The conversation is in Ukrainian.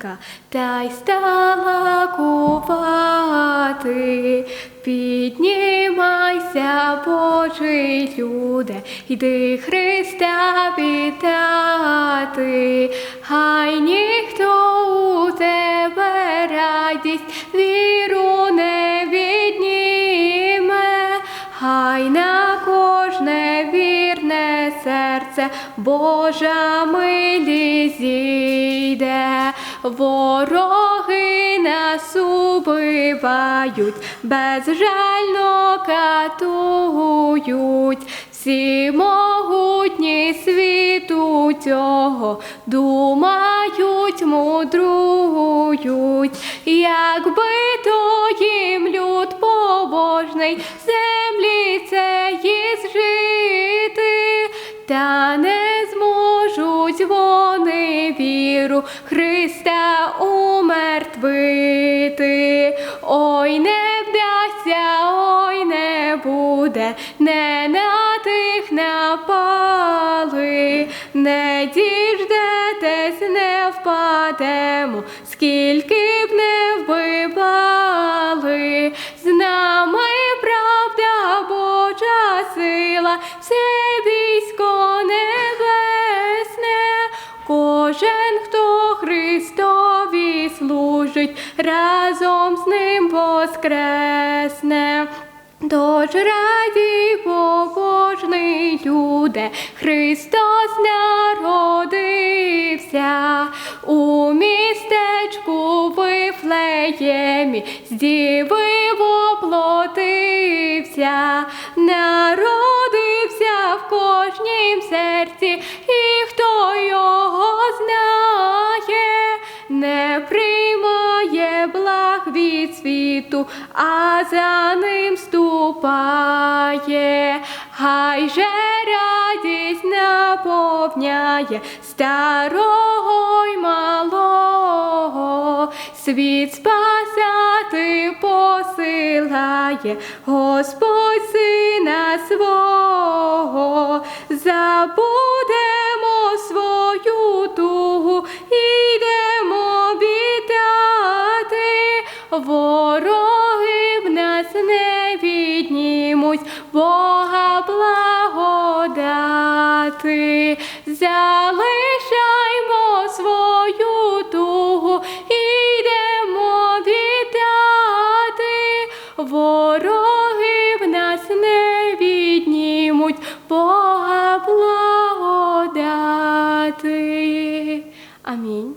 пташенятка, та й стала кувати. Піднімайся, Божий люде, йди Христа вітати, хай ніхто у тебе радість, віру не відніме, хай на кожне вірне серце Божа милість вороги нас убивають, безжально катують, всі могутні світу цього думають, мудрують, якби то їм люд побожний зможуть вони віру Христа умертвити. Ой, не вдасться, ой, не буде, не на тих напали, не діждетесь, не впадемо, скільки б не вбивали, з нами правда Божа сила, служить, разом з ним воскресне. Тож радій побожний люде, Христос народився у містечку Вифлеємі, з діви воплотився, народився в кожнім серці, світу, а за ним ступає, хай же радість наповняє старого й малого, світ спасати посилає, Господь сина свого, забудемо вороги в нас не віднімуть, Бога благодати, залишаймо свою тугу, ідемо вітати, вороги в нас не віднімуть, Бога благодати. Амінь.